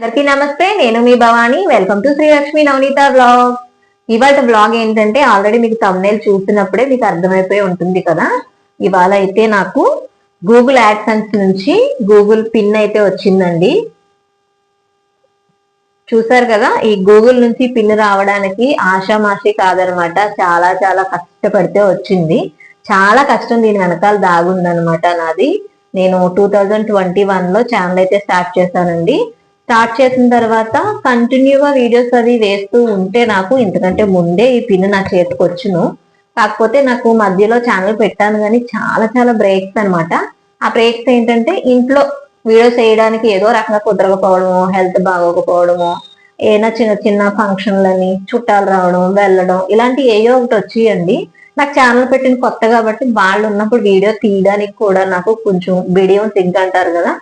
అందరికీ నమస్తే నేను మీ Bhavani. Welcome to Srilakshmi Navaneeta blog ఇవాళ బ్లాగ్ ఏంటంటే ఆల్రెడీ మీకు తమ్నేల్ చూసినప్పుడే మీకు అర్థమైపోయి ఉంటుంది కదా. ఇవాళ అయితే నాకు గూగుల్ యాడ్సెన్స్ నుంచి గూగుల్ పిన్ అయితే వచ్చిందండి. చూసారు కదా ఈ గూగుల్ నుంచి పిన్ రావడానికి ఆషామాషి కాదనమాట. చాలా చాలా కష్టపడితే వచ్చింది. చాలా కష్టం దీని వెనకాల దాగుందనమాట నాది. నేను టూ థౌజండ్ ట్వంటీ వన్లో ఛానల్ అయితే స్టార్ట్ చేశానండి. స్టార్ట్ చేసిన తర్వాత కంటిన్యూగా వీడియోస్ అవి వేస్తూ ఉంటే నాకు ఎందుకంటే ముందే ఈ పిన్ నా చేతికి వచ్చును. కాకపోతే నాకు మధ్యలో ఛానల్ పెట్టాను కానీ చాలా చాలా బ్రేక్స్ అనమాట ఆ బ్రేక్స్ ఏంటంటే ఇంట్లో వీడియోస్ వేయడానికి ఏదో రకంగా కుదరకపోవడము హెల్త్ బాగోకపోవడము ఏదైనా చిన్న చిన్న ఫంక్షన్లని చుట్టాలు రావడం వెళ్ళడం ఇలాంటి ఏయో ఒకటి వచ్చేయండి. నాకు ఛానల్ పెట్టిన కొత్త కాబట్టి వాళ్ళు ఉన్నప్పుడు వీడియో తీయడానికి కూడా నాకు కొంచెం బిడియం సిగ్ అంటారు కదా.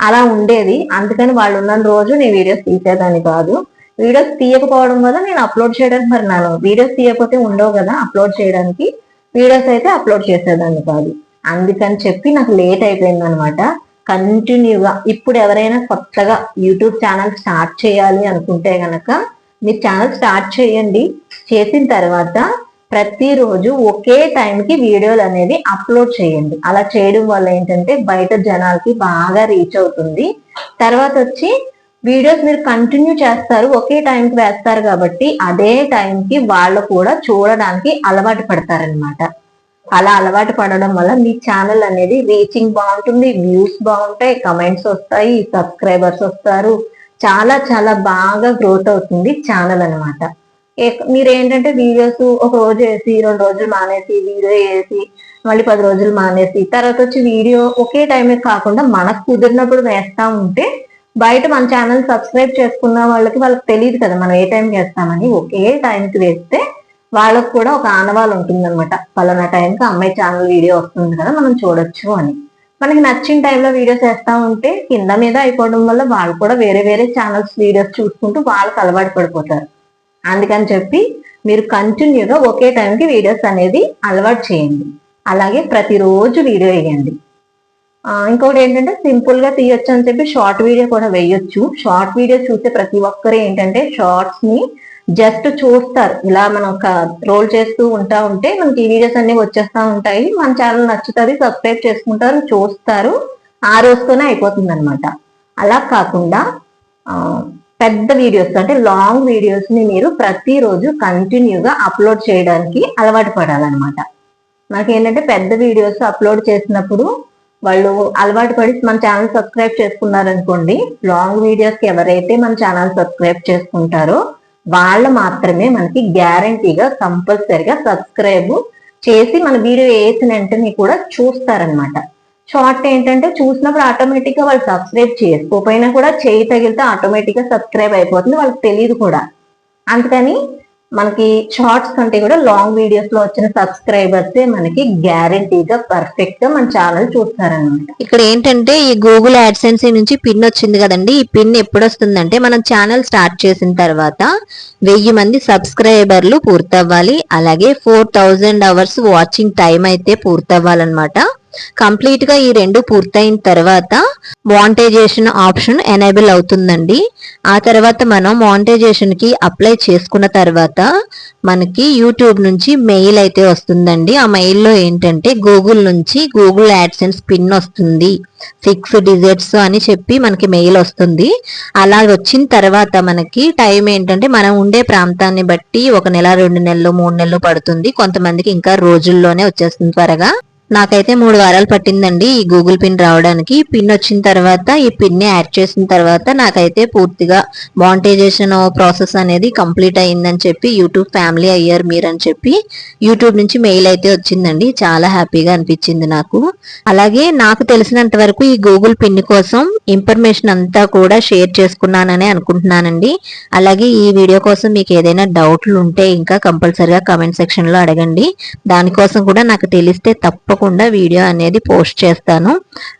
అలా ఉండేది. అందుకని వాళ్ళు ఉన్న రోజు నేను వీడియోస్ తీసేదాన్ని కాదు. వీడియోస్ తీయకపోవడం వల్ల నేను అప్లోడ్ చేయడానికి మరి ನಾನು వీడియోస్ తీయకపోతే ఉండవు కదా అప్లోడ్ చేయడానికి. వీడియోస్ అయితే అప్లోడ్ చేసేదాన్ని కాదు. అందుకని చెప్పి నాకు లేట్ అయిపోయింది అనమాట కంటిన్యూగా ఇప్పుడు ఎవరైనా కొత్తగా యూట్యూబ్ ఛానల్ స్టార్ట్ చేయాలి అనుకుంటే గనక మీరు ఛానల్ స్టార్ట్ చేయండి. చేసిన తర్వాత ప్రతిరోజు ఒకే టైంకి వీడియోలు అనేది అప్లోడ్ చేయండి. అలా చేయడం వల్ల ఏంటంటే బయట జనాలకి బాగా రీచ్ అవుతుంది. తర్వాత వచ్చి వీడియోస్ మీరు కంటిన్యూ చేస్తారు. ఒకే టైంకి వేస్తారు కాబట్టి అదే టైంకి వాళ్ళు కూడా చూడడానికి అలవాటు పడతారనమాట అలా అలవాటు పడడం వల్ల మీ ఛానల్ అనేది రీచింగ్ బాగుంటుంది వ్యూస్ బాగుంటాయి కమెంట్స్ వస్తాయి సబ్స్క్రైబర్స్ వస్తారు. చాలా చాలా బాగా గ్రోత్ అవుతుంది ఛానల్ అనమాట మీరు ఏంటంటే వీడియోస్ ఒక రోజు వేసి రెండు రోజులు మానేసి వీడియో వేసి మళ్ళీ పది రోజులు మానేసి తర్వాత వచ్చి వీడియో ఒకే టైమే కాకుండా మనకు కుదిరినప్పుడు వేస్తా ఉంటే బయట మన ఛానల్ సబ్స్క్రైబ్ చేసుకున్న వాళ్ళకి వాళ్ళకి తెలియదు కదా మనం ఏ టైంకి వేస్తామని. ఒకే టైంకి వేస్తే వాళ్ళకు కూడా ఒక ఆనవాళ్ళు ఉంటుందన్నమాట. పలానా టైంకి అమ్మాయి ఛానల్ వీడియో వస్తుంది కదా మనం చూడొచ్చు అని. మనకి నచ్చిన టైంలో వీడియోస్ వేస్తా ఉంటే కింద మీద అయిపోవడం వల్ల వాళ్ళు కూడా వేరే వేరే ఛానల్స్ వీడియోస్ చూసుకుంటూ వాళ్ళకి అలవాటు పడిపోతారు. అందుకని చెప్పి మీరు కంటిన్యూగా ఒకే టైంకి వీడియోస్ అనేది అలవాటు చేయండి. అలాగే ప్రతిరోజు వీడియో వేయండి. ఇంకొకటి ఏంటంటే సింపుల్గా తీయొచ్చు అని చెప్పి షార్ట్ వీడియో కూడా వేయొచ్చు. షార్ట్ వీడియో చూసే ప్రతి ఒక్కరు ఏంటంటే షార్ట్స్ని జస్ట్ చూస్తారు. ఇలా మనం ఒక రోల్ చేస్తూ ఉంటా ఉంటే మనకి ఈ వీడియోస్ అన్ని వచ్చేస్తూ ఉంటాయి. మన ఛానల్ నచ్చుతుంది సబ్స్క్రైబ్ చేసుకుంటారు చూస్తారు. ఆ రోజుతోనే అయిపోతుంది అనమాట అలా కాకుండా పెద్ద వీడియోస్ అంటే లాంగ్ వీడియోస్ని మీరు ప్రతిరోజు కంటిన్యూగా అప్లోడ్ చేయడానికి అలవాటు పడాలన్నమాట. మనకి ఏంటంటే పెద్ద వీడియోస్ అప్లోడ్ చేసినప్పుడు వాళ్ళు అలవాటు పడి మన ఛానల్ సబ్స్క్రైబ్ చేసుకున్నారనుకోండి లాంగ్ వీడియోస్ ఎవరైతే మన ఛానల్ సబ్స్క్రైబ్ చేసుకుంటారో వాళ్ళు మాత్రమే మనకి గ్యారంటీగా కంపల్సరిగా సబ్స్క్రైబ్ చేసి మన వీడియో వేసిన వెంటనే కూడా చూస్తారనమాట షార్ట్ ఏంటంటే చూసినప్పుడు ఆటోమేటిక్గా వాళ్ళు సబ్స్క్రైబ్ చేసుకోకపోయినా కూడా చేయి తగిలితే ఆటోమేటిక్గా సబ్స్క్రైబ్ అయిపోతుంది వాళ్ళకి తెలియదు కూడా. అందుకని మనకి షార్ట్స్ కంటే కూడా లాంగ్ వీడియోస్లో వచ్చిన సబ్స్క్రైబర్స్ మనకి గ్యారంటీగా పర్ఫెక్ట్గా మన ఛానల్ చూస్తారనమాట ఇక్కడ ఏంటంటే ఈ గూగుల్ యాడ్సెన్స్ నుంచి పిన్ వచ్చింది కదండి. ఈ పిన్ ఎప్పుడు వస్తుందంటే మనం ఛానల్ స్టార్ట్ చేసిన తర్వాత వెయ్యి మంది సబ్స్క్రైబర్లు పూర్తవ్వాలి. అలాగే four thousand hours watching time అయితే పూర్తవ్వాలన్నమాట. కంప్లీట్గా ఈ రెండు పూర్తయిన తర్వాత మానిటైజేషన్ ఆప్షన్ ఎనేబుల్ అవుతుందండి. ఆ తర్వాత మనం మానిటైజేషన్కి అప్లై చేసుకున్న తర్వాత మనకి యూట్యూబ్ నుంచి మెయిల్ అయితే వస్తుందండి. ఆ మెయిల్లో ఏంటంటే గూగుల్ నుంచి గూగుల్ యాడ్సెన్స్ పిన్ వస్తుంది. సిక్స్ డిజిట్స్ అని చెప్పి మనకి మెయిల్ వస్తుంది. అలా వచ్చిన తర్వాత మనకి టైం ఏంటంటే మనం ఉండే ప్రాంతాన్ని బట్టి ఒక నెల రెండు నెలలు మూడు నెలలు పడుతుంది. కొంతమందికి ఇంకా రోజుల్లోనే వచ్చేస్తుంది త్వరగా. నాకైతే మూడు వారాలు పట్టిందండి ఈ గూగుల్ పిన్ రావడానికి. పిన్ వచ్చిన తర్వాత ఈ పిన్ని యాడ్ చేసిన తర్వాత నాకైతే పూర్తిగా మానిటైజేషన్ ప్రాసెస్ అనేది కంప్లీట్ అయిందని చెప్పి యూట్యూబ్ ఫ్యామిలీ అయ్యారు మీరు అని చెప్పి యూట్యూబ్ నుంచి మెయిల్ అయితే వచ్చిందండి. చాలా హ్యాపీగా అనిపించింది నాకు. అలాగే నాకు తెలిసినంత వరకు ఈ గూగుల్ పిన్ కోసం ఇన్ఫర్మేషన్ అంతా కూడా షేర్ చేసుకున్నానని అనుకుంటున్నానండి. అలాగే ఈ వీడియో కోసం మీకు ఏదైనా డౌట్లు ఉంటే ఇంకా కంపల్సరిగా కమెంట్ సెక్షన్లో అడగండి. దానికోసం కూడా నాకు తెలిస్తే తప్ప తప్పకుండా వీడియో అనేది పోస్ట్ చేస్తాను.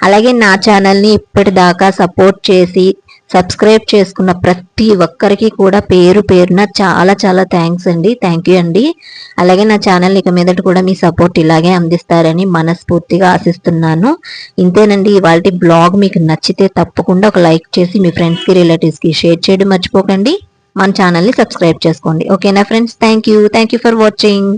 అలాగే నా ఛానల్ని ఇప్పటిదాకా సపోర్ట్ చేసి సబ్స్క్రైబ్ చేసుకున్న ప్రతి ఒక్కరికి కూడా పేరు పేరున చాలా చాలా థ్యాంక్స్ అండి. థ్యాంక్ యూ అండి. అలాగే నా ఛానల్ ఇక మీదట కూడా మీ సపోర్ట్ ఇలాగే అందిస్తారని మనస్ఫూర్తిగా ఆశిస్తున్నాను. ఇంతేనండి ఇవాళ బ్లాగ్ మీకు నచ్చితే తప్పకుండా ఒక లైక్ చేసి మీ ఫ్రెండ్స్కి రిలేటివ్స్కి షేర్ చేయడం మర్చిపోకండి. మన ఛానల్ని సబ్స్క్రైబ్ చేసుకోండి. ఓకేనా friends? Thank you. Thank you for watching.